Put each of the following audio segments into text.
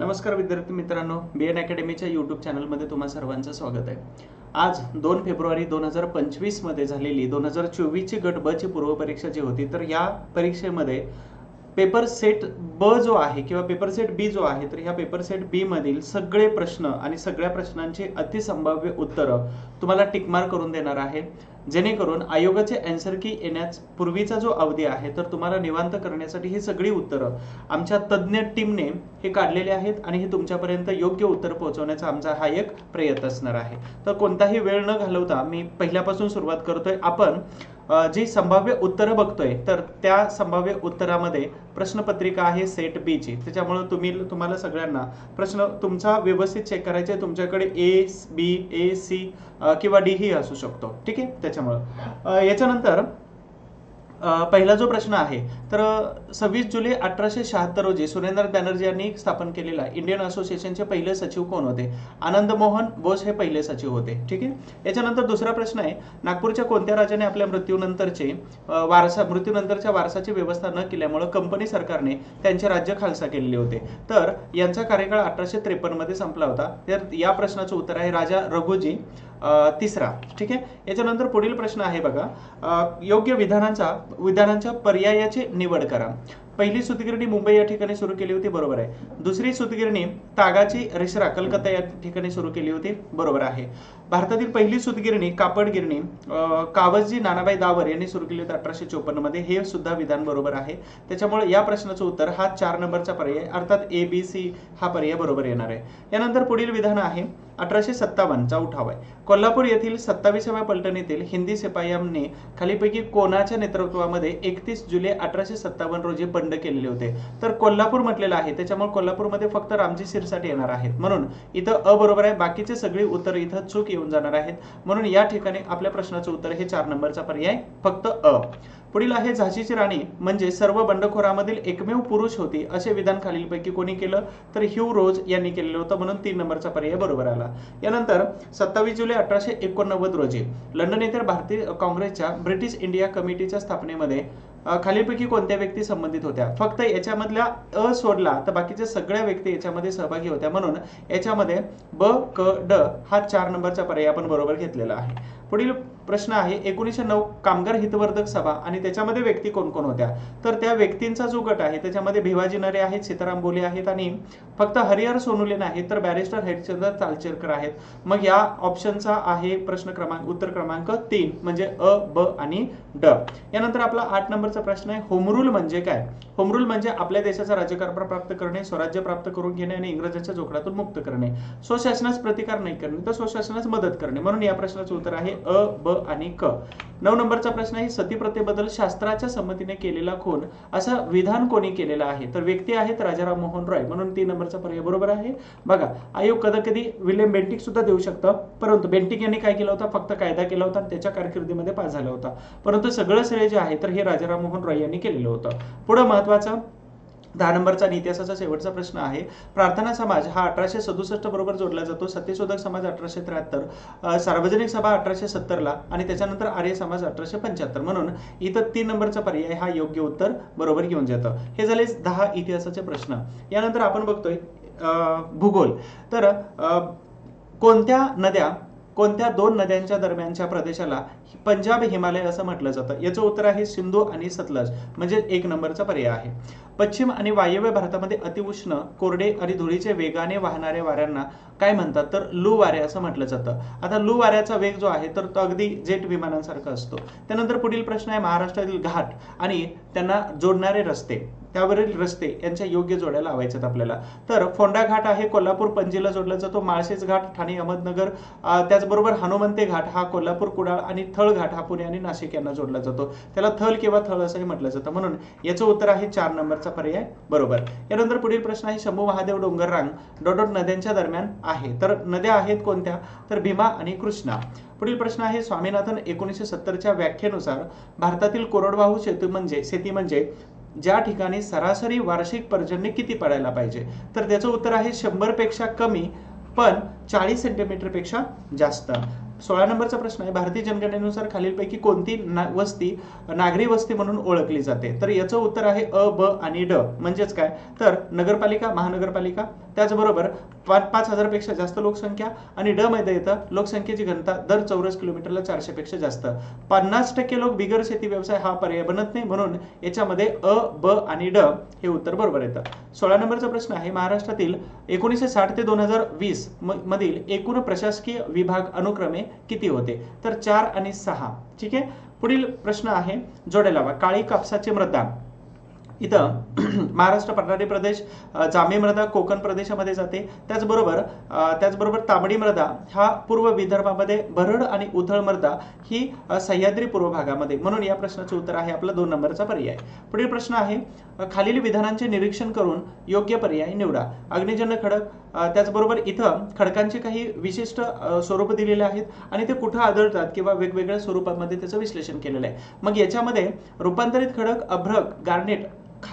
नमस्कार विद्यार्थी मित्रांनो बी एन अकॅडमीच्या यूट्यूब चॅनलमध्ये तुम्हा सर्वांचं स्वागत आहे. आज दोन फेब्रुवारी दोन हजार पंचवीसमध्ये झालेली दोन हजार चोवीसची गट बची पूर्वपरीक्षा जी होती तर या परीक्षेमध्ये पेपर सेट ब जो आहे किंवा पेपर सेट बी जो आहे तर ह्या पेपर सेट बी मधील सगळे प्रश्न आणि सगळ्या प्रश्नांची अतिसंभाव्य उत्तरं तुम्हाला टिकमार करून देणार आहे. जेणेकरून आयोगाचे अँसर की येण्यास पूर्वीचा जो अवधी आहे तर तुम्हाला निवांत करण्यासाठी ही सगळी उत्तरं आमच्या तज्ज्ञ टीमने हे काढलेले आहेत आणि हे तुमच्यापर्यंत योग्य उत्तर पोहोचवण्याचा आमचा हा एक प्रयत्न असणार आहे. तर कोणताही वेळ न घालवता मी पहिल्यापासून सुरुवात करतोय. आपण जी संभाव्य उत्तरं बघतोय तर त्या संभाव्य उत्तरामध्ये प्रश्नपत्रिका आहे सेट बी ची. त्याच्यामुळे तुम्ही तुम्हाला सगळ्यांना प्रश्न तुमचा व्यवस्थित चेक करायचे आहे. तुमच्याकडे ए बी ए सी किंवा डी ही असू शकतो. ठीक आहे? त्याच्यामुळं. याच्यानंतर पहिला जो प्रश्न आहे तर सव्वीस जुलै अठराशे शहात्तर रोजी सुरेंद्र बॅनर्जी यांनी स्थापन केलेला इंडियन असोसिएशनचे पहिले सचिव कोण होते? आनंद मोहन बोस हे पहिले सचिव होते ठीक आहे? याच्यानंतर दुसरा प्रश्न आहे नागपूरच्या कोणत्या राजाने आपल्या मृत्यूनंतरचे वारसा मृत्यूनंतरच्या वारसाची व्यवस्था न केल्यामुळे कंपनी सरकारने त्यांचे राज्य खालसा केलेले होते? तर यांचा कार्यकाळ अठराशे त्रेपन्नमध्ये संपला होता. तर या प्रश्नाचं उत्तर आहे राजा रघुजी तिसरा ठीक आहे? याच्यानंतर पुढील प्रश्न आहे बघा. योग्य विधानांचा विधानांच्या पर्यायाची निवड करा. पहिली सुतगिरणी मुंबई या ठिकाणी सुरू केली होती बरोबर आहे. दुसरी सुतगिरणी तागाची रिसरा कलकत्ता या ठिकाणी सुरू केली होती बरोबर आहे. भारतातील पहिली सुतगिरणी कापडगिरणी कावजी कावसजी नानाबाई दावर यांनी सुरू केली होती अठराशे चोपन्नमध्ये. हे सुद्धा विधान बरोबर आहे. त्याच्यामुळे या प्रश्नाचं उत्तर हा चार नंबरचा पर्याय अर्थात ए बी सी हा पर्याय बरोबर येणार आहे. यानंतर पुढील विधान आहे अठराशे सत्तावन्नचा उठाव आहे. कोल्हापूर येथील सत्तावीसाव्या पलटणीतील हिंदी सिपायांनी खालीपैकी कोणाच्या नेतृत्वामध्ये एकतीस जुलै अठराशे सत्तावन्न रोजी बंड केलेले होते? तर कोल्हापूर म्हटलेलं आहे. त्याच्यामुळे कोल्हापूरमध्ये फक्त रामजी सिरसाठी येणार आहेत. म्हणून इथं अ बरोबर आहे. बाकीचे सगळी उत्तर इथं चूक येऊन जाणार आहेत. म्हणून या ठिकाणी आपल्या प्रश्नाचं उत्तर हे चार नंबरचा पर्याय. फक्त अ. पुढील आहे झाशीची राणी. म्हणजे सर्व बंडखोरामधील एकमेव पुरुष होती असे विधान खालीलपैकी कोणी केलं तर ह्यू रोज यांनी केलेलं होतं म्हणून तीन नंबरचा पर्याय बरोबर आला. यानंतर सत्तावीस जुलै अठराशे एकोणनव्वद रोजी लंडन येथे भारतीय काँग्रेसच्या ब्रिटिश इंडिया कमिटीच्या स्थापनेमध्ये खालीलपैकी कोणत्या व्यक्ती संबंधित होत्या? फक्त याच्यामधल्या अ सोडला तर बाकीच्या सगळ्या व्यक्ती याच्यामध्ये सहभागी होत्या म्हणून याच्यामध्ये ब क ड हा चार नंबरचा पर्याय आपण बरोबर घेतलेला आहे. पुढील प्रश्न आहे एकोणीसशे नऊ कामगार हितवर्धक सभा आणि त्याच्यामध्ये व्यक्ती कोण कोण होत्या? तर त्या व्यक्तींचा जो गट आहे त्याच्यामध्ये भिवाजी नरे आहेत सीताराम बोले आहेत आणि फक्त हरिहर सोनुले नाही तर बॅरिस्टर हरिश्चंद्र तालचेरकर आहेत. मग या ऑप्शनचा आहे प्रश्न क्रमांक उत्तर क्रमांक तीन म्हणजे अ ब आणि ड. यानंतर आपला आठ नंबरचा प्रश्न आहे होमरूल म्हणजे काय? होमरूल म्हणजे आपल्या देशाचा राज्यकारभार प्राप्त करणे स्वराज्य प्राप्त करून घेणे आणि इंग्रजांच्या जोखडातून मुक्त करणे. स्वशासनास प्रतिकार नाही करणे तर स्वशासनास मदत करणे. म्हणून या प्रश्नाचं उत्तर आहे अ ब आणि क. नऊ नंबरचा प्रश्न आहे सतीप्रथेबद्दल शास्त्राच्या संमतीने केलेला खून असं विधान कोणी केलेलं आहे? तर व्यक्ती आहेत राजाराम मोहन रॉय. म्हणून तीन नंबरचा पर्याय बरोबर आहे. बघा आयोग कधी कधी विल्यम बेंटिक सुद्धा देऊ शकतं. परंतु बेंटिक यांनी काय केलं होतं? फक्त कायदा केला होता आणि त्याच्या कारकिर्दीमध्ये पास झाला होता. परंतु सगळं श्रेय जे आहे तर हे राजाराम मोहन रॉय यांनी केलेलं होतं. पुढं महत्वाचं दहा नंबरचा आणि इतिहासाचा शेवटचा प्रश्न आहे. प्रार्थना समाज हा अठराशे सदुसष्ट बरोबर जोडला जातो. सत्यशोधक समाज अठराशे त्र्याहत्तर सार्वजनिक सभा अठराशे सत्तरला आणि त्याच्यानंतर आर्य समाज अठराशे पंच्याहत्तर. म्हणून इथं तीन नंबरचा पर्याय हा योग्य उत्तर बरोबर घेऊन जातं. हे झाले दहा इतिहासाचे प्रश्न. यानंतर आपण बघतोय अं, भूगोल. तर अं, कोणत्या नद्या कोणत्या दोन नद्यांच्या दरम्यानच्या प्रदेशाला पंजाब हिमालय असं म्हटलं जातं. याचं उत्तर आहे सिंधू आणि सतलज. म्हणजे एक नंबरचा पर्याय आहे. पश्चिम आणि वायव्य भारतामध्ये अतिउष्ण कोरडे आणि धुळीचे वेगाने वाहणाऱ्या वाऱ्यांना काय म्हणतात? तर लू वारे असं म्हटलं जातं. आता लू वाऱ्याचा वेग जो आहे तर तो अगदी जेट विमानांसारखा असतो. त्यानंतर पुढील प्रश्न आहे महाराष्ट्रातील घाट आणि त्यांना जोडणारे रस्ते. त्यावरील रस्ते यांच्या योग्य जोड्या लावायच्यात आपल्याला. तर फोंडा घाट आहे कोल्हापूर पणजीला जोडला जातो. माळशेज घाट ठाणे अहमदनगर त्याचबरोबर हनुमंते घाट हा कोल्हापूर कुडाळ आणि थळ घाट हा पुणे आणि नाशिक यांना जोडला जातो. त्याला थल किंवा थळ असंही म्हटलं जातं. म्हणून याचं उत्तर आहे चार नंबरचा पर्याय. बरोबर. यानंतर पुढील प्रश्न आहे शंभू महादेव डोंगर रांग डोडोट नद्यांच्या दरम्यान आहे. तर नद्या आहेत कोणत्या? तर भीमा आणि कृष्णा. पुढील प्रश्न आहे स्वामीनाथन एकोणीसशे सत्तरच्या व्याख्येनुसार भारतातील कोरडवाहू शेती म्हणजे शेती म्हणजे ज्या ठिकाणी सरासरी वार्षिक पर्जन्य किती पडायला पाहिजे? तर त्याचं उत्तर आहे शंभरपेक्षा कमी पण चाळीस सेंटीमीटरपेक्षा जास्त. सोळा नंबरचा प्रश्न आहे भारतीय जनगणनेनुसार खालीलपैकी कोणती ना वस्ती नागरी वस्ती म्हणून ओळखली जाते? तर याचं उत्तर आहे अ ब आणि ड. म्हणजेच काय? तर नगरपालिका महानगरपालिका त्याचबरोबर पाच पाच हजारपेक्षा जास्त लोकसंख्या आणि ड मध्ये येतं लोकसंख्येची घनता दर चौरस किलोमीटरला चारशे पेक्षा जास्त. पन्नास टक्के लोक बिगर शेती व्यवसाय हा पर्याय बनत नाही म्हणून याच्यामध्ये अ ब आणि ड हे उत्तर बरोबर येतं. सोळा नंबरचा प्रश्न आहे महाराष्ट्रातील एकोणीसशे साठ ते दोन हजार वीस मधील एकूण प्रशासकीय विभाग अनुक्रमे किती होते? तर चार आणि सहा. ठीक आहे? पुढील प्रश्न आहे जोडे लावा. काळी कापसाचे मृदा. इथं महाराष्ट्र पठारी प्रदेश अ, जांभी मृदा कोकण प्रदेशामध्ये जाते. त्याचबरोबर त्याचबरोबर तांबडी मृदा हा पूर्व विदर्भामध्ये भरड आणि उथळ मृदा ही सह्याद्री पूर्व भागामध्ये. म्हणून या प्रश्नाचे उत्तर आहे आपला दोन नंबरचा पर्याय. पुढील प्रश्न आहे खालील विधानांचे निरीक्षण करून योग्य पर्याय निवडा. अग्निजन्य खडक त्याचबरोबर इथं खडकांचे काही विशिष्ट स्वरूप दिलेले आहेत आणि ते कुठं आढळतात किंवा वेगवेगळ्या स्वरूपामध्ये त्याचं विश्लेषण केलेलं आहे. मग याच्यामध्ये रूपांतरित खडक अभ्रक गार्नेट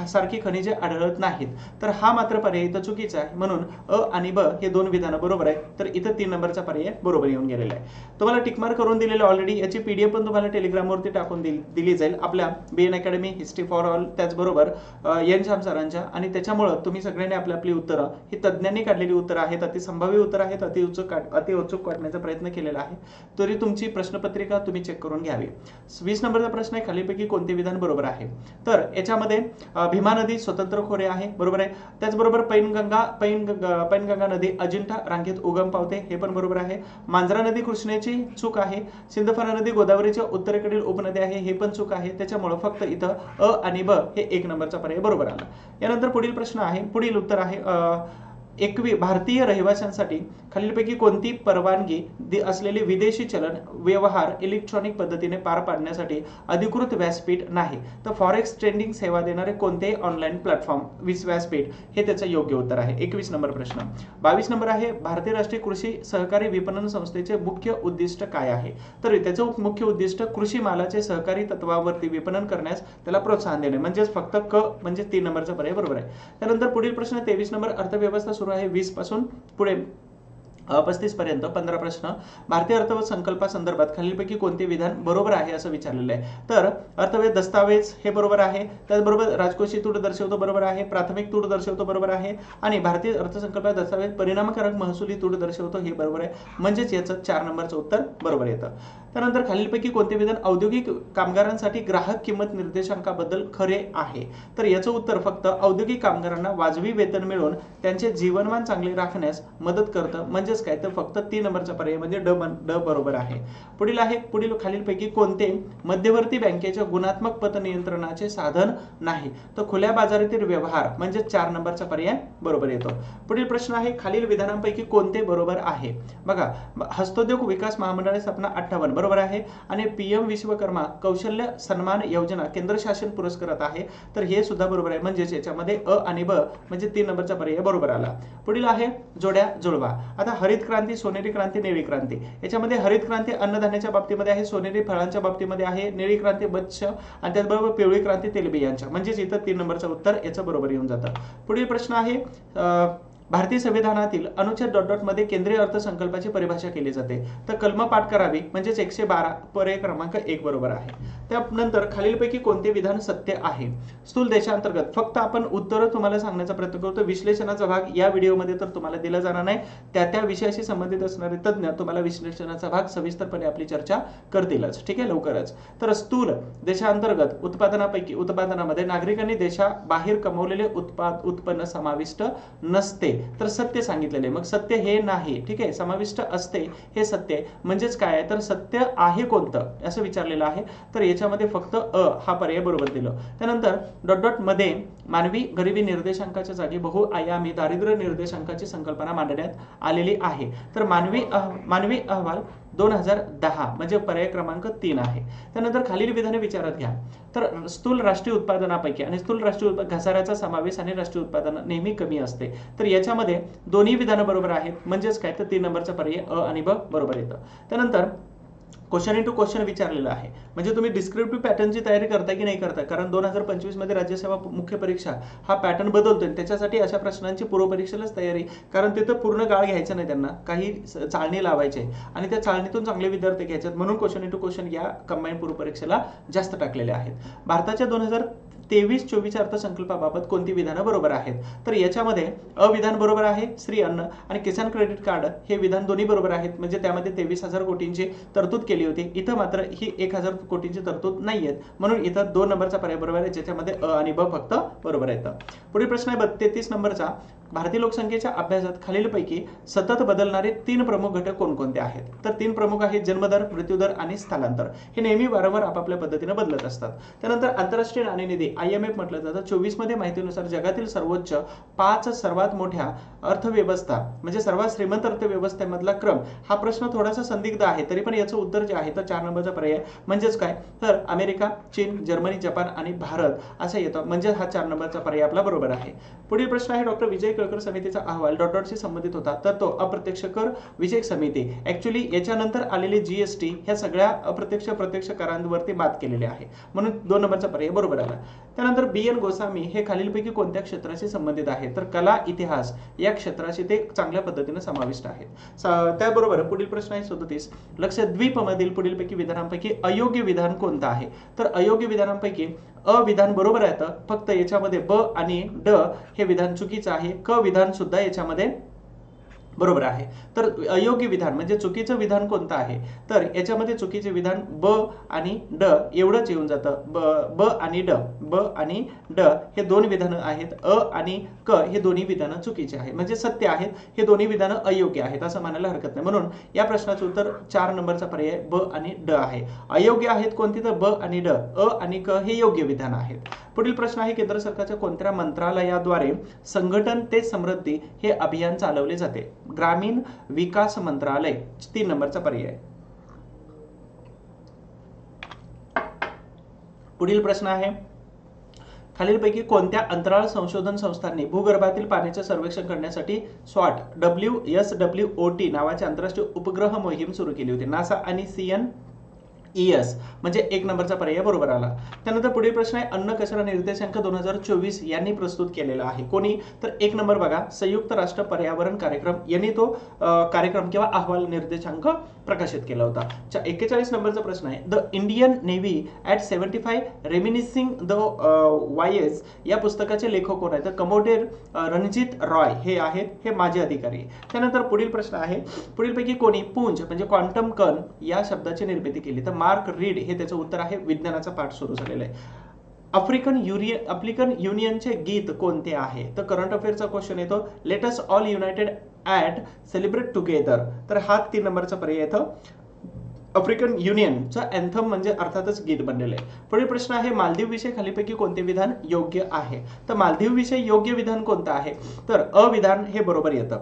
सारखी खनिजे आढळत नाहीत. तर हा मात्र पर्याय इथं चुकीचा आहे. म्हणून अ आणि ब हे दोन विधानं बरोबर आहे तर इथं तीन नंबरचा पर्याय बरोबर येऊन गेलेला आहे. तुम्हाला टिकमार करून दिलेलं ऑलरेडी याची पीडीएफ पण तुम्हाला टेलिग्रामवरती टाकून दिली दिली जाईल. आपल्या B N academy history for all त्याचबरोबर एन श्याम सरांच्या आणि त्याच्यामुळं तुम्ही सगळ्यांनी आपली आपली उत्तरं ही तज्ज्ञांनी काढलेली उत्तरं आहेत. अति संभाव्य उत्तर आहेत. अतिउचूक अतिउचूक काढ काढण्याचा प्रयत्न केलेला आहे. तरी तुमची प्रश्नपत्रिका तुम्ही चेक करून घ्यावी. वीस नंबरचा प्रश्न आहे. खालीपैकी कोणते विधान बरोबर आहे? तर याच्यामध्ये भीमा नदी स्वतंत्र खोरे आहे बरोबर आहे? त्याचबरोबर पैनगंगा पैनगंगा पैनगंगा नदी अजिंठा रांगेत उगम पावते हे पण बरोबर आहे. मांजरा नदी कृष्णेची चूक आहे. सिंधफणा नदी गोदावरीच्या उत्तरेकडील उपनदी आहे हे पण चूक आहे. त्याच्यामुळं फक्त इथं अ आणि ब हे एक नंबरचा पर्याय बरोबर आला. यानंतर पुढील प्रश्न आहे पुढील उत्तर आहे अं एकवी भारतीय रहिवाशांसाठी खालीलपैकी कोणती परवानगी असलेले विदेशी चलन व्यवहार इलेक्ट्रॉनिक पद्धतीने पार पाडण्यासाठी अधिकृत व्यासपीठ नाही? तर फॉरेक्स ट्रेडिंग सेवा देणारे कोणतेही ऑनलाईन प्लॅटफॉर्म वीस व्यासपीठ. हे त्याचं योग्य उत्तर आहे. एकवीस नंबर प्रश्न. बावीस नंबर आहे भारतीय राष्ट्रीय कृषी सहकारी विपणन संस्थेचे मुख्य उद्दिष्ट काय आहे? तर त्याचं मुख्य उद्दिष्ट कृषी मालाचे सहकारी तत्वावरती विपणन करण्यास त्याला प्रोत्साहन देणे. म्हणजेच फक्त क म्हणजे तीन नंबरचा पर्याय. बरोबर आहे. त्यानंतर पुढील प्रश्न तेवीस नंबर अर्थव्यवस्था सुरू आहे वीसपासून पुढे. पस्तीस पर्यंत पंधरा प्रश्न. भारतीय अर्थसंकल्पासंदर्भात खालीलपैकी कोणते विधान बरोबर आहे असं विचारलेलं आहे? तर अर्थव्यव दस्तावेज हे बरोबर आहे त्याचबरोबर राजकोषी तूट दर्शवतो बरोबर आहे प्राथमिक तूट दर्शवतो बरोबर आहे आणि भारतीय अर्थसंकल्पात दस्तावेज परिणामकारक महसुली तूट दर्शवतो हे बरोबर आहे. म्हणजेच याचं चार नंबरचं उत्तर बरोबर येतं. त्यानंतर खालीलपैकी कोणते विधान औद्योगिक कामगारांसाठी ग्राहक किंमत निर्देशांकाबद्दल खरे आहे? तर याचं उत्तर फक्त औद्योगिक कामगारांना वाजवी वेतन मिळवून त्यांचे जीवनमान चांगले राखण्यास मदत करतं. म्हणजेच काय? तर फक्त तीन नंबरचा पर्याय म्हणजे ड ड बरोबर आहे. पुढील आहे पुढील खालीलपैकी कोणते मध्यवर्ती बँकेच्या गुणात्मक पत नियंत्रणाचे साधन नाही? तर खुल्या बाजारातील व्यवहार म्हणजे चार नंबरचा पर्याय बरोबर येतो. पुढील प्रश्न आहे खालील विधानांपैकी कोणते बरोबर आहे? बघा हस्तोद्योग विकास महामंडळ स्थापना अठ्ठावन्न बरोबर? आहे. आणि पीएम विश्वकर्मा कौशल्य सन्मान योजना केंद्र शासन पुरस्कृत आहे. तर हे सुद्धा बरोबर आहे. म्हणजेच याच्यामध्ये अ आणि ब म्हणजे तीन नंबरचा पर्याय बरोबर आला. पुढील आहे जोड्या जुळवा. आता हरित क्रांती सोनेरी क्रांती निळी क्रांती. याच्यामध्ये हरित क्रांती अन्नधान्याच्या बाबतीमध्ये आहे सोनेरी फळांच्या बाबतीमध्ये आहे निळी क्रांती मत्स्य आणि त्याचबरोबर पिवळी क्रांती तेलबियांच्या. म्हणजेच इथं तीन नंबरचं उत्तर याचं बरोबर येऊन जातं. पुढील प्रश्न आहे भारतीय संविधानातील अनुच्छेद डॉट डॉटमध्ये केंद्रीय अर्थसंकल्पाची परिभाषा केली जाते. तर कलम पाठ करावी म्हणजेच एकशे बारा पर्याय क्रमांक एक बरोबर आहे. त्यानंतर खालीलपैकी कोणते विधान सत्य आहे? स्थूल देशांतर्गत. फक्त आपण उत्तर तुम्हाला सांगण्याचा प्रयत्न करतो. विश्लेषणाचा भाग या व्हिडिओमध्ये तर तुम्हाला दिला जाणार नाही. त्या त्या विषयाशी संबंधित असणारे तज्ज्ञ तुम्हाला विश्लेषणाचा भाग सविस्तरपणे आपली चर्चा करतीलच. ठीक आहे? लवकरच. तर स्थूल देशांतर्गत उत्पादनापैकी उत्पादनामध्ये नागरिकांनी देशाबाहेर कमवलेले उत्पाद उत्पन्न समाविष्ट नसते. तर सत्य सांगितलेले मग सत्य हे नाही ठीक आहे? समाविष्ट असते हे सत्य म्हणजेच काय आहे? तर सत्य आहे कोणतं? असं विचारलेलं आहे. तर याच्यामध्ये फक्त अ हा पर्याय बरोबर दिलं. त्यानंतर डॉट डॉटमध्ये मानवी गरिबी निर्देशांकाच्या जागी बहुआयामी दारिद्र्य निर्देशांकाची संकल्पना मांडण्यात आलेली आहे. तर मानवी मानवी अहवाल दोन हजार दहा म्हणजे पर्याय क्रमांक तीन आहे. त्यानंतर खालील विधाने विचारात घ्या. तर स्थूल राष्ट्रीय उत्पादनापैकी आणि स्थूल राष्ट्रीय घसाऱ्याचा समावेश आणि राष्ट्रीय उत्पादन नेहमी कमी असते. तर याच्यामध्ये दोन्ही विधानं बरोबर आहेत. म्हणजेच काय? तर तीन नंबरचा पर्याय अ आणि ब बरोबर येतं. त्यानंतर क्वेश्चन इंटू क्वेश्चन विचारलेला आहे. म्हणजे तुम्ही डिस्क्रिप्टिव्ह पॅटर्नची तयारी करता की नाही करता कारण दोन हजार पंचवीसमध्ये राज्यसेवा मुख्य परीक्षा हा पॅटर्न बदलतोय. त्याच्यासाठी अशा प्रश्नांची पूर्वपरीक्षेलाच तयारी. कारण तिथं पूर्ण गाळ घ्यायचं नाही त्यांना. काही चाळणी लावायचे. आणि त्या चाळणीतून चांगले विद्यार्थी घ्यायचे आहेत. म्हणून क्वेश्चन इंटू क्वेश्चन या कंबाईन पूर्वपरीक्षेला जास्त टाकलेले आहेत. भारताच्या दोन हजार तेवीस चोवीस अर्थसंकल्पाबाबत कोणती विधानं बरोबर आहेत? तर याच्यामध्ये अविधान बरोबर आहे श्री अन्न आणि किसान क्रेडिट कार्ड हे विधान दोन्ही बरोबर आहेत. म्हणजे त्यामध्ये तेवीस हजार कोटींची तरतूद केली होती. इथं मात्र ही एक हजार कोटींची तरतूद नाही आहेत म्हणून इथं दोन नंबरचा पर्याय बरोबर आहे ज्याच्यामध्ये अ आणि ब फक्त बरोबर आहेत. पुढील प्रश्न आहे बत्तेतीस नंबरचा. भारतीय लोकसंख्येच्या अभ्यासात खालीलपैकी सतत बदलणारे तीन प्रमुख घटक कोणकोणते आहेत? तर तीन प्रमुख आहेत जन्मदर मृत्यूदर आणि स्थलांतर. हे नेहमी वारंवार आपापल्या पद्धतीने बदलत असतात. त्यानंतर आंतरराष्ट्रीय नाणेनिधी आय एम एफ म्हटलं जातं. चोवीसमध्ये माहितीनुसार जगातील सर्वोच्च पाच सर्वात मोठ्या अर्थव्यवस्था म्हणजे सर्वात श्रीमंत अर्थव्यवस्थेमधला क्रम हा प्रश्न थोडासा संदिग्ध आहे तरी पण याचं उत्तर जे आहे तर चार नंबरचा पर्याय म्हणजेच काय? तर अमेरिका चीन जर्मनी जपान आणि भारत असं येतं. म्हणजे हा चार नंबरचा पर्याय आपला बरोबर आहे. पुढील प्रश्न आहे डॉक्टर विजय केळकर समितीचा अहवाल डॉट डॉटशी संबंधित होता तर तो अप्रत्यक्ष कर विषयक समिती. ऍक्च्युली याच्यानंतर आलेली जीएसटी ह्या सगळ्या अप्रत्यक्ष प्रत्यक्ष करांवरती मात केलेली आहे. म्हणून दोन नंबरचा पर्याय बरोबर आला. त्यानंतर बी एन गोसामी हे खालीलपैकी कोणत्या क्षेत्राशी संबंधित आहे तर कला इतिहास या क्षेत्राशी ते चांगल्या पद्धतीने समाविष्ट आहेत. त्याबरोबर पुढील प्रश्न आहे सदतीस. लक्षद्वीपमधील पुढीलपैकी विधानांपैकी अयोग्य विधान कोणतं आहे? तर अयोग्य विधानांपैकी अ विधान बरोबर येतं फक्त याच्यामध्ये ब आणि ड हे विधान चुकीचं आहे. क विधान सुद्धा याच्यामध्ये बरोबर आहे. तर अयोग्य विधान म्हणजे चुकीचं विधान कोणतं आहे? तर याच्यामध्ये चुकीचे विधान ब आणि ड एवढंच येऊन जातं. ब ब आणि ड ब आणि ड हे दोन विधानं आहेत. अ आणि क हे दोन्ही विधानं चुकीचे आहेत. म्हणजे सत्य आहेत. हे दोन्ही विधानं अयोग्य आहेत असं म्हणायला हरकत नाही. म्हणून या प्रश्नाचं उत्तर चार नंबरचा पर्याय ब आणि ड आहे. अयोग्य आहेत कोणती? तर ब आणि ड. अ आणि क हे योग्य विधान आहेत. पुढील प्रश्न आहे केंद्र सरकारच्या कोणत्या मंत्रालयाद्वारे संघटन ते समृद्धी हे अभियान चालवले जाते? ग्रामीण विकास मंत्रालय तीन नंबरचा पर्याय. पुढील प्रश्न आहे. खालीलपैकी कोणत्या अंतराळ संशोधन संस्थांनी भूगर्भातील पाण्याचे सर्वेक्षण करण्यासाठी स्वॉट W S W O T नावाचे आंतरराष्ट्रीय उपग्रह मोहीम सुरू केली होती? नासा आणि सी एन एस म्हणजे एक नंबरचा पर्याय बरोबर आला. त्यानंतर पुढील प्रश्न आहे अन्न कचरा निर्देशांक दोन हजार चोवीस यांनी प्रस्तुत केलेला आहे. कोणी? तर एक नंबर बघा संयुक्त राष्ट्र पर्यावरण कार्यक्रम यांनी तो कार्यक्रम किंवा अहवाल निर्देशांक प्रकाशित केला होता. एक्केचाळीस नंबरचा प्रश्न आहे. The Indian Navy at seventy five reminiscing the voyage या पुस्तकाचे लेखक कोण आहेत? तर कमोडेर रणजित रॉय हे आहेत. हे माजी अधिकारी त्यानंतर पुढील प्रश्न आहे. पुढीलपैकी कोणी? पुंज म्हणजे क्वांटम कण या शब्दाची निर्मिती केली. तर मार्क रीड हे त्याचं उत्तर आहे. विज्ञानाचा पाठ सुरू झालेला आहे. आफ्रिकन युनियन आफ्रिकन युनियनचे गीत कोणते आहे? तर करंट अफेअरचा क्वेश्चन येतो. Let's all united at celebrate together तर हा तीन नंबरचा पर्याय येतो आफ्रिकन युनियनचा अँथम म्हणजे अर्थातच गीत बनलेलं आहे. पुढील प्रश्न आहे मालदीव विषय खालीपैकी कोणते विधान योग्य आहे? तर मालदीव विषय योग्य विधान कोणतं आहे? तर अविधान हे बरोबर येतं.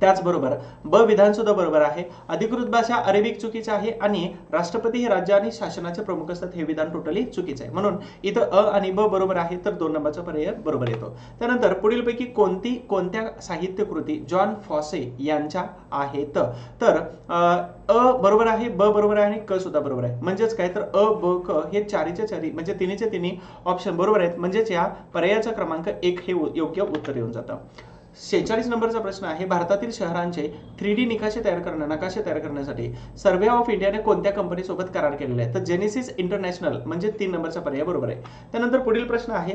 त्याचबरोबर ब विधान सुद्धा बरोबर आहे. अधिकृत भाषा अरेबिक चुकीचं आहे आणि राष्ट्रपती हे राज्य आणि शासनाचे प्रमुख असतात हे विधान टोटली चुकीचं आहे. म्हणून इथं अ आणि ब बरोबर आहे तर दोन नंबरचा पर्याय बरोबर येतो. त्यानंतर पुढीलपैकी कोणती कोणत्या साहित्य कृती जॉन फॉसे यांच्या आहेत? तर अ बरोबर आहे ब बरोबर आहे आणि क सुद्धा बरोबर आहे. म्हणजेच काय? तर अ ब क हे चारीच्या चारी म्हणजे तिन्हीचे तिन्ही ऑप्शन बरोबर आहेत. म्हणजेच या पर्यायाचा क्रमांक एक हे योग्य उत्तर येऊन जातं. शेहेचाळीस नंबरचा प्रश्न आहे. भारतातील शहरांचे थ्री डी निकाशे तयार करणं नकाशे तयार करण्यासाठी सर्वे ऑफ इंडियाने कोणत्या कंपनीसोबत करार केलेला आहे? तर जेनेसिस इंटरनॅशनल म्हणजे तीन नंबरचा पर्याय बरोबर आहे. त्यानंतर पुढील प्रश्न आहे.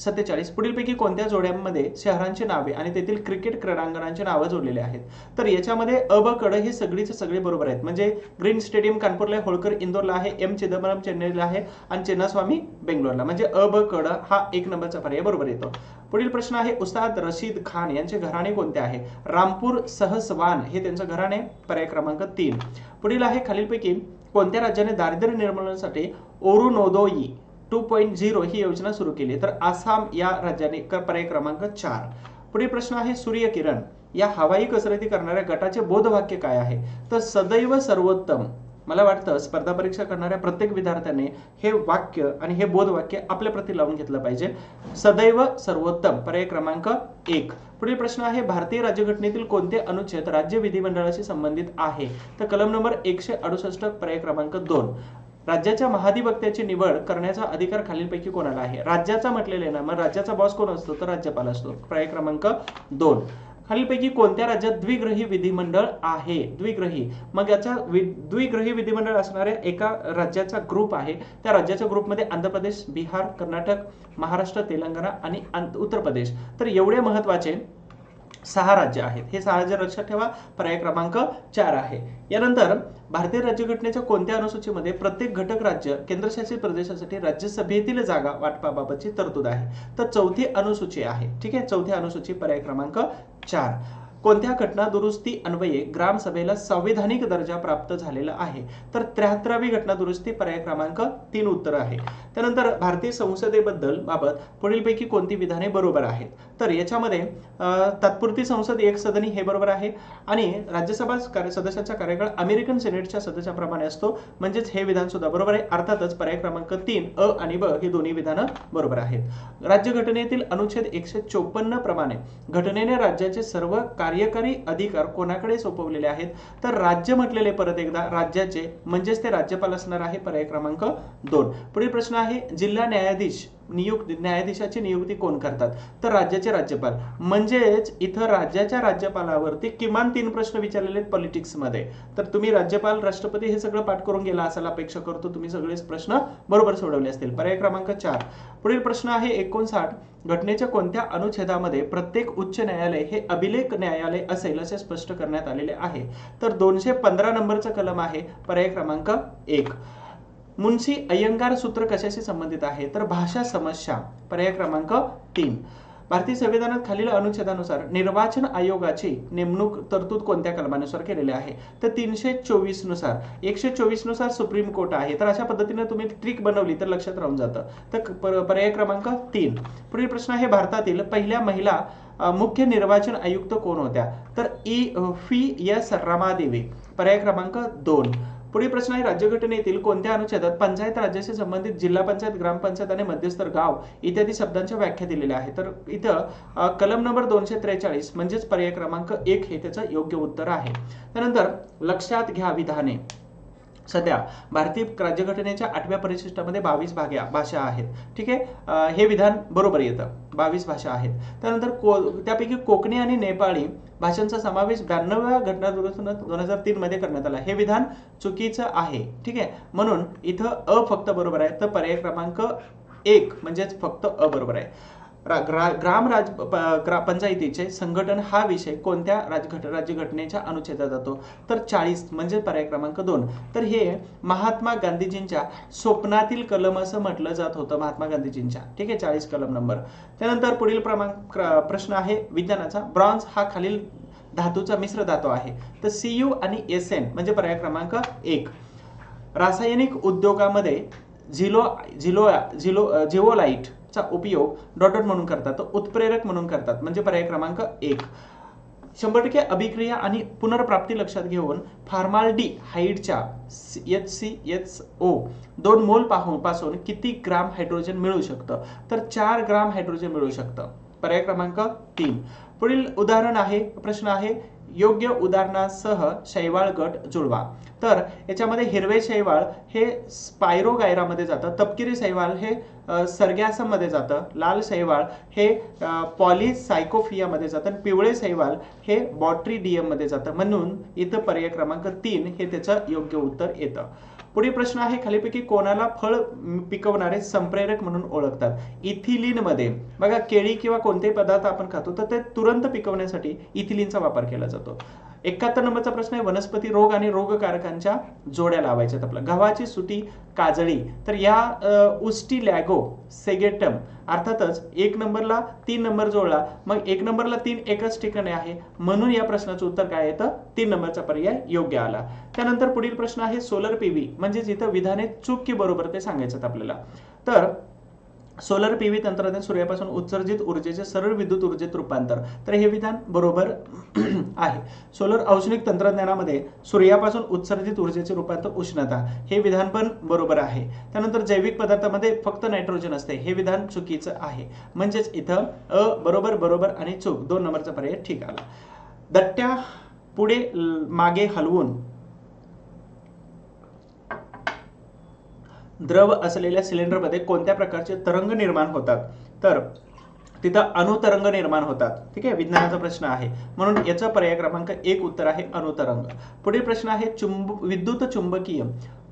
सत्तेचाळीस. पुढीलपैकी कोणत्या जोड्यांमध्ये शहरांची नावे आणि तेथील क्रिकेट क्रीडांगणांची नावं जोडलेली आहेत? तर याच्यामध्ये अ ब कड हे सगळीचे सगळे बरोबर आहेत. म्हणजे ग्रीन स्टेडियम कानपूरला होळकर इंदोरला आहे एम चिदंबरम चेन्नईला आहे आणि चेन्नास्वामी बेंगलोरला. म्हणजे अ ब कड हा एक नंबरचा पर्याय बरोबर येतो. पुढील प्रश्न आहे उस्ताद रशीद खान यांचे घराणे कोणते आहे? रामपूर सहसवान हे त्यांचं घराणे पर्याय क्रमांक तीन. पुढील आहे खालीलपैकी कोणत्या राज्याने दारिद्र्य निर्मूलनासाठी ओरुनोदोई टू पॉईंट झिरो ही योजना सुरू केली. तर आसाम या राज्याने पर्याय क्रमांक चार. पुढे प्रश्न आहे सूर्यकिरण. या हवाई कसरती करणाऱ्या गटाचे बोधवाक्य काय आहे? तर सदैव सर्वोत्तम. मला वाटतं स्पर्धा परीक्षा करणाऱ्या प्रत्येक विद्यार्थ्याने हे वाक्य आणि हे बोधवाक्य आपल्या प्रती लावून घेतलं पाहिजे. सदैव सर्वोत्तम. पर्याय क्रमांक एक. पुढील प्रश्न आहे भारतीय राज्यघटनेतील कोणते अनुच्छेद राज्य विधिमंडळाशी संबंधित आहे? तर कलम नंबर एकशे अडुसष्ट पर्याय क्रमांक दोन. राज्याच्या महाधिवक्त्याची निवड करण्याचा अधिकार खालीलपैकी कोणाला आहे? राज्याचा म्हटलेला आहे ना मग राज्याचा बॉस कोण असतो? तर राज्यपाल असतो. पर्याय क्रमांक दोन. खालीलपैकी कोणत्या राज्यात द्विग्रही विधिमंडळ आहे? द्विग्रही. मग याचा वि- द्विग्रही विधिमंडळ असणाऱ्या एका राज्याचा ग्रुप आहे. त्या राज्याच्या ग्रुपमध्ये आंध्र प्रदेश बिहार कर्नाटक महाराष्ट्र तेलंगणा आणि उत्तर प्रदेश. तर एवढे महत्त्वाचे सहा राज्य आहेत. हे सहा राज्य लक्षात ठेवा. पर्याय क्रमांक चार आहे. यानंतर भारतीय राज्यघटनेच्या कोणत्या अनुसूचीमध्ये प्रत्येक घटक राज्य केंद्रशासित प्रदेशासाठी राज्यसभेतील जागा वाटपाबाबतची तरतूद आहे? तर चौथी अनुसूची आहे. ठीक आहे? चौथी अनुसूची पर्याय क्रमांक चार. कोणत्या घटना दुरुस्ती अन्वये ग्रामसभेला संविधानिक दर्जा प्राप्त झालेला आहे? तर त्र्याहत्तरावी घटना दुरुस्ती पर्याय क्रमांक तीन उत्तर आहे. त्यानंतर भारतीय संसदेबद्दल बाबत पुढीलपैकी कोणती विधाने बरोबर आहेत? तर याच्यामध्ये तात्पुरती संसद एक सदनी हे बरोबर आहे. आणि राज्यसभा सदस्याचा कार्यकाळ अमेरिकन सिनेटच्या सदस्याप्रमाणे असतो. म्हणजेच हे विधान सुद्धा बरोबर आहे. अर्थातच पर्याय क्रमांक तीन अ आणि ब ही दोन्ही विधानं बरोबर आहेत. राज्यघटनेतील अनुच्छेद एकशे चोपन्न प्रमाणे घटनेने राज्याचे सर्व कार्यकारी अधिकार कोणाकडे सोपवलेले आहेत? तर राज्य म्हटलेले परत एकदा राज्याचे म्हणजेच ते राज्यपाल असणार आहे पर्याय क्रमांक दोन. पुढील प्रश्न आहे जिल्हा न्यायाधीश नियुक्ती न्यायाधीशाची नियुक्ती कोण करतात? तर राज्याचे राज्यपाल. म्हणजेच इथं राज्याच्या राज्यपालावरती किमान तीन प्रश्न विचारलेले आहेत पॉलिटिक्समध्ये तर तुम्ही राज्यपाल राष्ट्रपती हे सगळं पाठ करून गेला असाल अपेक्षा करतो तुम्ही सगळेच प्रश्न बरोबर सोडवले असतील. पर्याय क्रमांक चार. पुढील प्रश्न आहे एकोणसाठ. घटनेच्या कोणत्या अनुच्छेदामध्ये प्रत्येक उच्च न्यायालय हे अभिलेख न्यायालय असेल असे स्पष्ट करण्यात आलेले आहे? तर दोनशे पंधरा नंबरचं कलम आहे. पर्याय क्रमांक एक. मुन्सी अय्यंगार सूत्र कशाशी संबंधित आहे? तर भाषा समस्या पर्याय क्रमांक तीन. भारतीय संविधानात खालील अनुच्छेदानुसार निर्वाचन आयोगाची नेमणूक तरतूद कोणत्या कलमानुसार केलेली आहे? तर तीनशे चोवीसनुसार. एकशे चोवीसनुसार सुप्रीम कोर्ट आहे. तर अशा पद्धतीने तुम्ही ट्रिक बनवली तर लक्षात राहून जातं. तर पर्याय क्रमांक तीन. पुढील प्रश्न आहे भारतातील पहिल्या महिला मुख्य निर्वाचन आयुक्त कोण होत्या? तर ई फी एस रमादेवी पर्याय क्रमांक दोन. पुढील प्रश्न आहे राज्यघटनेतील कोणत्या अनुच्छेदात पंचायत राज्याशी संबंधित जिल्हा पंचायत ग्रामपंचायत आणि मध्यस्तर गाव इत्यादी शब्दांच्या व्याख्या दिलेल्या आहे तर इथं कलम नंबर दोनशे त्रेचाळीस म्हणजेच पर्याय क्रमांक एक हे त्याचं योग्य उत्तर आहे. त्यानंतर लक्षात घ्या विधाने. सध्या भारतीय राज्यघटनेच्या आठव्या परिशिष्टामध्ये बावीस भाग्या भाषा आहेत. ठीक आहे? हे विधान बरोबर येतं. बावीस भाषा आहेत. त्यानंतर को त्यापैकी कोकणी आणि नेपाळी भाषांचा समावेश ब्याण्णव्या घटना दुरुस्तीन दोन हजार तीन मध्ये करण्यात आला. हे विधान चुकीचं आहे. ठीक आहे? म्हणून इथं अ फक्त बरोबर आहे. तर पर्याय क्रमांक एक म्हणजेच फक्त अ बरोबर आहे. ग्रा- ग्राम राज प- ग्रा पंचायतीचे संघटन हा विषय कोणत्या राजघट राज्यघटनेच्या अनुच्छेदात जातो? तर चाळीस म्हणजे पर्याय क्रमांक दोन. तर हे महात्मा गांधीजींच्या स्वप्नातील कलम असं म्हटलं जात होतं महात्मा गांधीजींच्या. ठीक आहे चाळीस कलम नंबर. त्यानंतर पुढील क्रमांक प्रश्न आहे विज्ञानाचा. ब्रॉन्झ हा खालील धातूचा मिश्र धातू आहे. तर सी यू आणि एस एन म्हणजे पर्याय क्रमांक एक. रासायनिक उद्योगामध्ये झिलो झिलो झिलो चा उपयोग डॉटट म्हणून करतात तर उत्प्रेरक म्हणून करतात. म्हणजे पर्याय क्रमांक एक. शंभर टक्के अभिक्रिया आणि पुनर्प्राप्ती लक्षात घेऊन फार्माल्डी हाईडच्या एच सी एच ओ दोन मोल पाहून पासून किती ग्राम हायड्रोजन मिळू शकतं? तर चार ग्राम हायड्रोजन मिळू शकतं. पर्याय क्रमांक तीन. पुढील उदाहरण आहे प्रश्न आहे योग्य उदाहरणासह शैवाळ गट जुळवा. तर याच्यामध्ये हिरवे शैवाळ हे स्पायरोगायरामध्ये जातं तपकिरी शैवाळ हे अ, जातं लाल शैवाळ हे पॉलिसायकोफियामध्ये जातं आणि पिवळे शैवाल हे बॉट्रीडियममध्ये जातं. म्हणून इथं पर्याय क्रमांक तीन हे त्याचं योग्य उत्तर येतं. पुढील प्रश्न आहे खालीपैकी कोणाला फळ पिकवणारे संप्रेरक म्हणून ओळखतात? इथिलीन मध्ये बघा केळी किंवा कोणतेही पदार्थ आपण खातो तर ते तुरंत पिकवण्यासाठी इथिलीनचा वापर केला जातो. एकाहत्तर नंबरचा प्रश्न आहे. वनस्पती रोग आणि रोगकारकांच्या जोड्या लावायच्यात आपल्या गव्हाची सुटी काजळी. तर या उस्टी लॅगो सेगेटम अर्थातच एक नंबरला तीन नंबर जोडला. मग एक नंबरला तीन एकच ठिकाणी आहे. म्हणून या प्रश्नाचं उत्तर काय येतं तीन नंबरचा पर्याय योग्य आला. त्यानंतर पुढील प्रश्न आहे सोलर पीव्ही म्हणजे जिथं विधाने चूक की बरोबर ते सांगायचं आपल्याला. तर सोलर पीव्ही तंत्रज्ञान सूर्यापासून उत्सर्जित ऊर्जेचे सरळ विद्युत ऊर्जेत रूपांतर. तर हे विधान बरोबर आहे. सोलर औष्णिक तंत्रज्ञानामध्ये सूर्यापासून उत्सर्जित ऊर्जेचे रूपांतर उष्णता हे विधान पण बरोबर आहे. त्यानंतर जैविक पदार्थामध्ये फक्त नायट्रोजन असते हे विधान चुकीचं आहे. म्हणजेच इथं अ बरोबर बरोबर आणि चूक दोन नंबरचा पर्याय ठीक आला. दट्ट्या पुढे मागे हलवून द्रव असलेल्या सिलेंडरमध्ये कोणत्या प्रकारचे तरंग निर्माण होतात? तर तिथं अणुतरंग निर्माण होतात. ठीक आहे? विज्ञानाचा प्रश्न आहे. म्हणून याचा पर्याय क्रमांक एक उत्तर आहे अणुतरंग पुढील प्रश्न आहे चुंब विद्युत चुंबकीय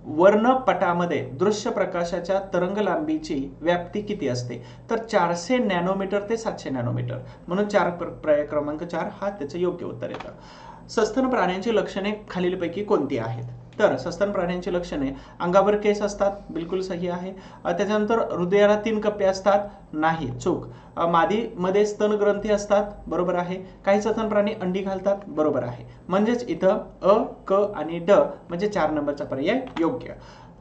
वर्णपटामध्ये दृश्य प्रकाशाच्या तरंग लांबीची व्याप्ती किती असते? तर चारशे नॅनोमीटर ते सातशे नॅनोमीटर. म्हणून चार पर्याय क्रमांक चार हा त्याचं योग्य उत्तर येतं. सस्तन प्राण्यांची लक्षणे खालीलपैकी कोणती आहेत? तर सस्तन प्राण्यांची लक्षणे. अंगावर केस असतात बिलकुल सही आहे. त्याच्यानंतर हृदयाला तीन कप्पे असतात नाही चूक. मादीमध्ये स्तन ग्रंथी असतात बरोबर आहे. काही सस्तन प्राणी अंडी घालतात बरोबर आहे. म्हणजेच इथं अ क आणि ड म्हणजे चार नंबरचा पर्याय योग्य.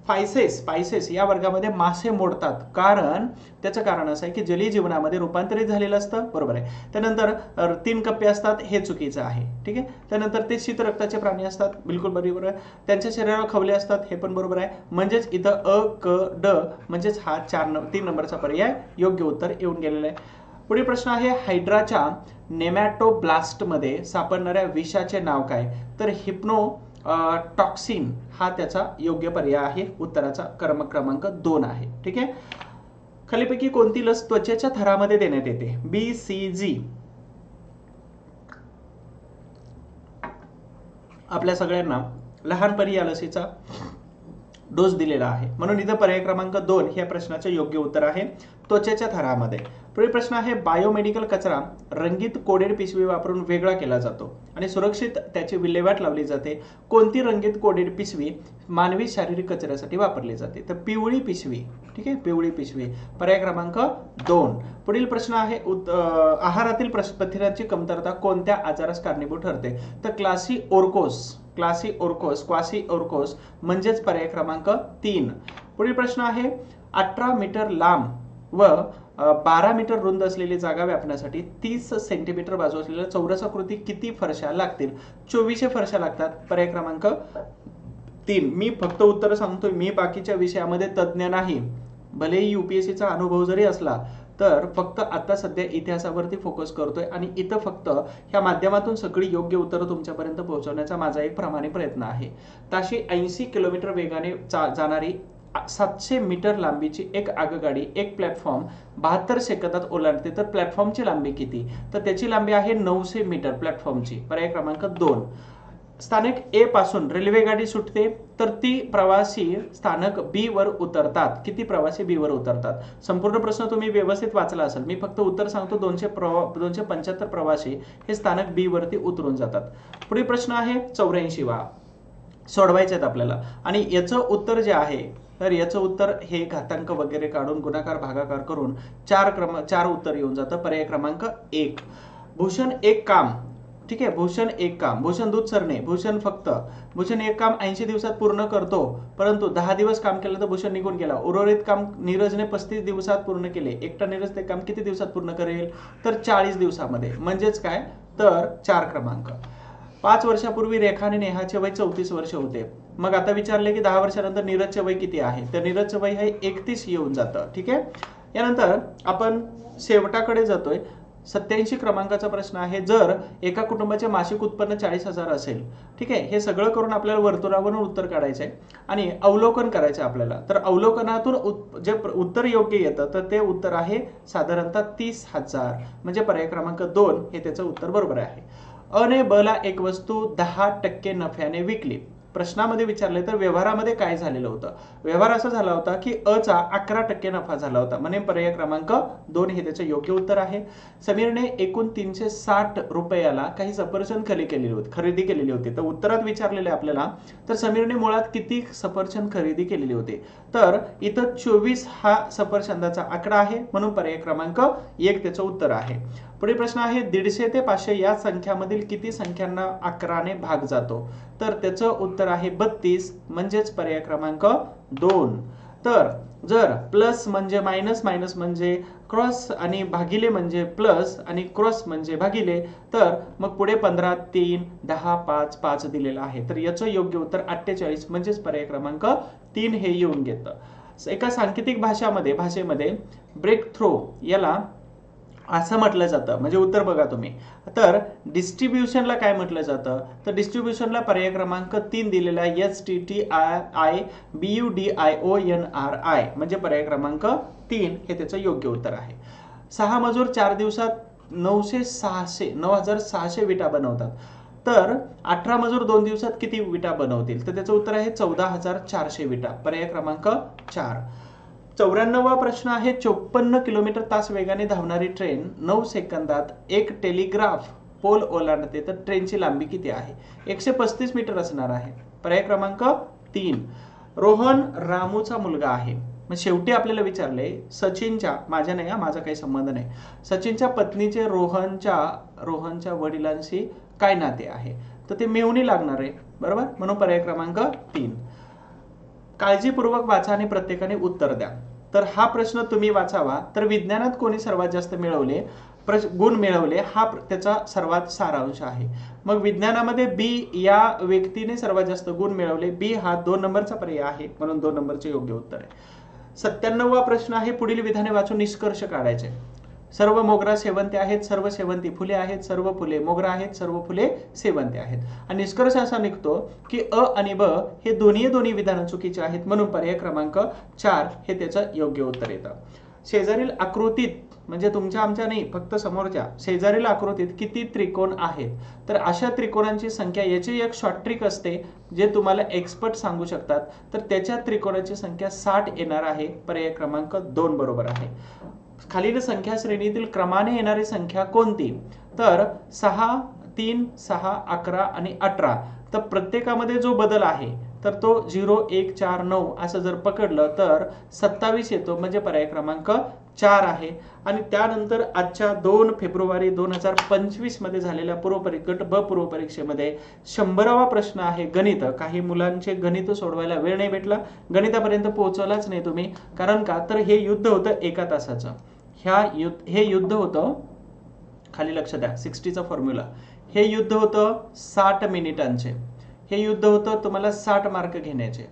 स्पायसेस स्पायसेस या वर्गामध्ये मासे मोडतात. कारण त्याचं कारण असं आहे की जलीय जीवनामध्ये रूपांतरित झालेलं असतं बरोबर आहे. त्यानंतर तीन कप्पे असतात हे चुकीचं आहे ठीक आहे? त्यानंतर ते शीतरक्ताचे प्राणी असतात बिलकुल बरोबर आहे. त्यांच्या शरीरावर खवले असतात हे पण बरोबर आहे. म्हणजेच इथं अ क ड म्हणजेच हा चार नंबर तीन नंबरचा पर्याय योग्य उत्तर येऊन गेलेला आहे. पुढील प्रश्न आहे हायड्राच्या नेमॅटोब्लास्टमध्ये सापडणाऱ्या विषाचे नाव काय? तर हिप्नो टॉक्सिन हा त्याचा योग्य पर्याय आहे. उत्तराचा क्रम क्रमांक दोन आहे. ठीक आहे? खालीपैकी कोणती लस त्वचेच्या थरामध्ये देण्यात येते? बी सी जी आपल्या सगळ्यांना लहानपणी या लसीचा डोस दिलेला आहे. म्हणून इथं पर्याय क्रमांक दोन ह्या प्रश्नाचे योग्य उत्तर आहे. त्वचेच्या थरामध्ये. पुढील प्रश्न आहे बायोमेडिकल कचरा रंगीत कोडेड पिशवी वापरून वेगळा केला जातो आणि सुरक्षित त्याची विल्हेवाट लावली जाते. कोणती रंगीत कोडेड पिशवी मानवी शारीरिक कचऱ्यासाठी वापरली जाते? तर पिवळी पिशवी ठीक आहे? पिवळी पिशवी. पर्याय क्रमांक दोन. पुढील प्रश्न आहे उत- आहारातील प्रथिनांची कमतरता कोणत्या आजारास कारणीभूत ठरते? तर kwashiorkor kwashiorkor kwashiorkor म्हणजेच पर्याय क्रमांक तीन. पुढील प्रश्न आहे अठरा मीटर लांब व बारा मीटर रुंद असलेली जागा व्यापण्यासाठी तीस सेंटीमीटर बाजू असलेल्या चौरसाकृती किती फरशा लागतील? चोवीसशे फरशा लागतात. पर्याय क्रमांक तीन. मी फक्त उत्तर सांगतोय. मी बाकीच्या विषयामध्ये तज्ज्ञ नाही. भलेही युपीएससीचा अनुभव जरी असला तर फक्त आता सध्या इतिहासावरती फोकस करतोय आणि इथं फक्त ह्या माध्यमातून सगळी योग्य उत्तरं तुमच्यापर्यंत पोहोचवण्याचा माझा एक प्रमाणे प्रयत्न आहे. ताशी ऐंशी किलोमीटर वेगाने चा- जाणारी सातशे मीटर लांबीची एक आगगाडी एक प्लॅटफॉर्म बहात्तर सेकंदात ओलांडते. तर प्लॅटफॉर्मची लांबी किती? तर त्याची लांबी आहे नऊशे मीटर प्लॅटफॉर्मची पर्याय क्रमांक दोन. स्थानक ए पासून रेल्वे गाडी सुटते तर ती प्रवासी स्थानक बी वर उतरतात. किती प्रवासी बी वर उतरतात? संपूर्ण प्रश्न तुम्ही व्यवस्थित वाचला असेल. मी फक्त उत्तर सांगतो दोनशे प्रवा दोनशे पंच्याहत्तर प्रवासी हे स्थानक बी वरती उतरून जातात. पुढील प्रश्न आहे चौऱ्याऐंशी वा. सोडवायचे आहेत आपल्याला. आणि याचं उत्तर जे आहे तर याचं उत्तर हे घातांक वगैरे काढून गुणाकार भागाकार करून चार क्रम चार उत्तर येऊन जातं. पर्याय क्रमांक एक. भूषण एक काम. ठीक आहे भूषण एक काम. भूषण दूध सरणे. भूषण फक्त. भूषण एक काम ऐंशी दिवसात पूर्ण करतो परंतु दहा दिवस काम केलं तर भूषण निघून गेला. उर्वरित काम नीरजने पस्तीस दिवसात पूर्ण केले. एकटा नीरज ते काम किती दिवसात पूर्ण करेल? तर चाळीस दिवसामध्ये. म्हणजेच काय? तर चार क्रमांक. पाच वर्षापूर्वी रेखा आणि नेहाचे वय चौतीस वर्ष होते. मग आता विचारले की दहा वर्षानंतर नीरजचे वय किती आहे? तर नीरजचं वय हे एकतीस येऊन जातं ठीक आहे? यानंतर आपण शेवटाकडे जातोय. सत्याऐंशी क्रमांकाचा प्रश्न आहे. जर एका कुटुंबाचे मासिक उत्पन्न चाळीस हजार असेल ठीक आहे? हे सगळं करून आपल्याला वर्तुळावरून उत्तर काढायचं आहे आणि अवलोकन करायचं आहे आपल्याला. तर अवलोकनातून उत- जे उत्तर योग्य येतं तर ते उत्तर आहे साधारणतः तीस हजार. म्हणजे पर्याय क्रमांक दोन हे त्याचं उत्तर बरोबर आहे. अने बला ब ला एक वस्तू दहा टक्के नफ्याने विकली. प्रश्नामध्ये विचारले तर व्यवहारामध्ये काय झालेलं होतं? व्यवहार असा झाला होता की अ चा अकरा टक्के नफा झाला होता. म्हणजे पर्याय क्रमांक दोन हे त्याचं योग्य उत्तर आहे. समीरने एकूण तीनशे साठ रुपयाला काही सफरचंद खरेदी केलेली होती खरेदी केलेली होती. तर उत्तरात विचारलेले आपल्याला तर समीरने मुळात किती सफरचंद खरेदी केलेली होती? तर इथं चोवीस हा सफरचंदाचा आकडा आहे. म्हणून पर्याय क्रमांक एक त्याचं उत्तर आहे. पुढील प्रश्न आहे दीडशे ते पाचशे या संख्यामधील किती संख्यांना अकराने भाग जातो? तर त्याचं उत्तर आहे बत्तीस म्हणजेच पर्याय क्रमांक दोन. तर जर प्लस म्हणजे मायनस मायनस म्हणजे क्रॉस आणि भागिले म्हणजे प्लस आणि क्रॉस म्हणजे भागिले तर मग पुढे पंधरा तीन दहा पाच पाच दिलेलं आहे. तर याचं योग्य उत्तर अठ्ठेचाळीस म्हणजेच पर्याय क्रमांक तीन हे येऊन घेतं. एका सांकेतिक भाषामध्ये भाषेमध्ये ब्रेक थ्रो याला असं म्हटलं जातं. म्हणजे उत्तर बघा तुम्ही. तर डिस्ट्रीब्युशनला काय म्हटलं जातं? तर डिस्ट्रीब्युशनला पर्याय क्रमांक तीन दिलेला S T T I I B U D I O N R I म्हणजे पर्याय क्रमांक तीन हे त्याचं योग्य उत्तर आहे. सहा मजूर चार दिवसात नऊशे सहाशे नऊ हजार सहाशे विटा बनवतात. तर अठरा मजूर दोन दिवसात किती विटा बनवतील? तर त्याचं उत्तर आहे चौदा हजार चारशे विटा. पर्याय क्रमांक चार. चौऱ्याण्णवा प्रश्न आहे चोपन्न किलोमीटर तास वेगाने धावणारी ट्रेन नऊ सेकंदात एक टेलिग्राफ पोल ओलांडते. तर ट्रेनची लांबी किती आहे? एकशे पस्तीस मीटर असणार आहे. पर्याय क्रमांक तीन. रोहन रामूचा मुलगा आहे. मग शेवटी आपल्याला विचारले सचिनच्या माझ्या नाही हा माझा काही संबंध नाही. सचिनच्या पत्नीचे रोहनच्या रोहनच्या वडिलांशी काय नाते आहे? तर ते मेवणी लागणार आहे. बरोबर? म्हणून पर्याय क्रमांक तीन. काळजीपूर्वक वाचा आणि प्रत्येकाने उत्तर द्या. तर हा प्रश्न तुम्ही वाचावा. तर विज्ञानात कोणी सर्वात जास्त मिळवले प्र गुण मिळवले हा त्याचा सर्वात सारांश आहे. मग विज्ञानामध्ये बी या व्यक्तीने सर्वात जास्त गुण मिळवले. बी हा दोन नंबरचा पर्याय आहे म्हणून दोन नंबरचे योग्य उत्तर आहे. सत्त्याण्णववा प्रश्न आहे पुढील विधाने वाचून निष्कर्ष काढायचे. सर्व मोगरा सेवंती आहेत सर्व सेवंती फुले आहेत सर्व फुले मोगरा आहेत सर्व फुले सेवंती आहेत. आणि निष्कर्ष असा निघतो की अ आणि ब हे दोन्ही दोन्ही विधानं चुकीचे आहेत म्हणून पर्याय क्रमांक चार हे त्याचं योग्य उत्तर येतं. शेजारील आकृतीत म्हणजे तुमच्या आमच्या नाही फक्त समोरच्या शेजारील आकृतीत किती त्रिकोण आहेत? तर अशा त्रिकोणांची संख्या याची एक शॉर्ट ट्रिक असते जे तुम्हाला एक्सपर्ट सांगू शकतात. तर त्याच्या त्रिकोणाची संख्या साठ येणार आहे पर्याय क्रमांक दोन बरोबर आहे. खालील संख्या श्रेणीतील क्रमाने येणारी संख्या कोणती? तर सहा तीन सहा अकरा आणि अठरा. तर प्रत्येकामध्ये जो बदल आहे तर तो झिरो एक चार नऊ असं जर पकडलं तर सत्तावीस येतो म्हणजे पर्याय क्रमांक चार आहे. आणि त्यानंतर आजच्या दोन फेब्रुवारी दोन हजार पंचवीसमध्ये झालेल्या पूर्वपरी गट ब पूर्व परीक्षेमध्ये शंभरावा प्रश्न आहे गणित. काही मुलांचे गणित सोडवायला वेळ नाही भेटला. गणितापर्यंत पोहोचवलाच नाही तुम्ही. कारण का? तर हे युद्ध होतं एका तासाचं. ह्या युद्ध हे युद्ध होतं खाली लक्ष द्या सिक्स्टीचा फॉर्म्युला हे युद्ध होतं साठ मिनिटांचे. हे युद्ध होतं तुम्हाला साठ मार्क घेण्याचे.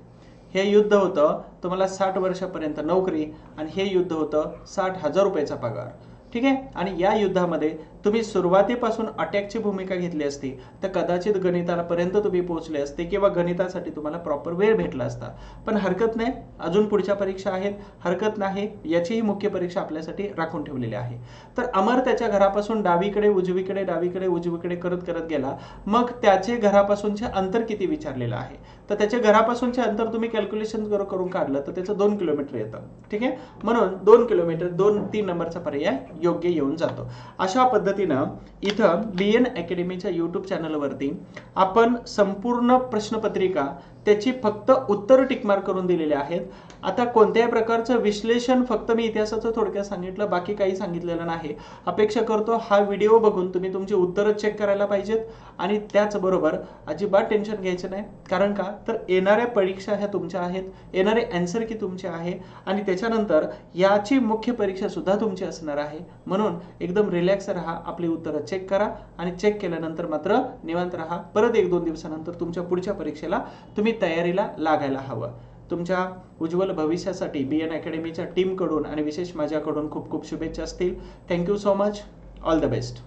हे युद्ध होतं तुम्हाला साठ वर्षापर्यंत नोकरी आणि हे युद्ध होतं साठ हजार रुपयाचा पगार. ठीक आहे? आणि या युद्धामध्ये तुम्ही सुरुवातीपासून अटॅकची भूमिका घेतली असती तर कदाचित गणितापर्यंत तुम्ही पोहोचले असते किंवा गणितासाठी तुम्हाला प्रॉपर वेळ भेटला असता. पण हरकत नाही अजून पुढच्या परीक्षा आहेत. हरकत नाही याचीही मुख्य परीक्षा आपल्यासाठी राखून ठेवलेली आहे. तर अमर त्याच्या घरापासून डावीकडे उजवीकडे डावीकडे उजवीकडे करत करत गेला. मग त्याचे घरापासूनचे अंतर किती विचारलेलं आहे? तर त्याच्या घरापासूनचे अंतर तुम्ही कॅल्क्युलेशन करून काढलं तर त्याचं दोन किलोमीटर येतं. ठीक आहे? म्हणून दोन किलोमीटर दोन तीन नंबरचा पर्याय योग्य येऊन जातो. अशा पद्धती पद्धतीनं इथं बी एन अकॅडमीच्या यूट्यूब चॅनलवरती आपण संपूर्ण प्रश्नपत्रिका त्याची फक्त उत्तर टिकमार्क करून दिलेली आहेत. आता कोणत्याही प्रकारचं विश्लेषण फक्त मी इतिहासाचं थोडक्यात सांगितलं बाकी काही सांगितलेलं नाही. अपेक्षा करतो हा व्हिडिओ बघून तुम्ही तुमची उत्तरं चेक करायला पाहिजेत आणि त्याचबरोबर अजिबात टेन्शन घ्यायचं नाही. कारण का? तर येणाऱ्या परीक्षा ह्या तुमच्या आहेत येणारे अँसर की तुमचे आहे आणि त्याच्यानंतर याची मुख्य परीक्षा सुद्धा तुमची असणार आहे. म्हणून एकदम रिलॅक्स राहा आपली उत्तरं चेक करा आणि चेक केल्यानंतर मात्र निवांत राहा. परत एक दोन दिवसानंतर तुमच्या पुढच्या परीक्षेला तुम्ही तयारीला लागायला हवं. तुमच्या उज्ज्वल भविष्यासाठी बी एन अकॅडमीच्या टीमकडून आणि विशेष माझ्याकडून खूप खूप शुभेच्छा असतील. Thank you so much all the best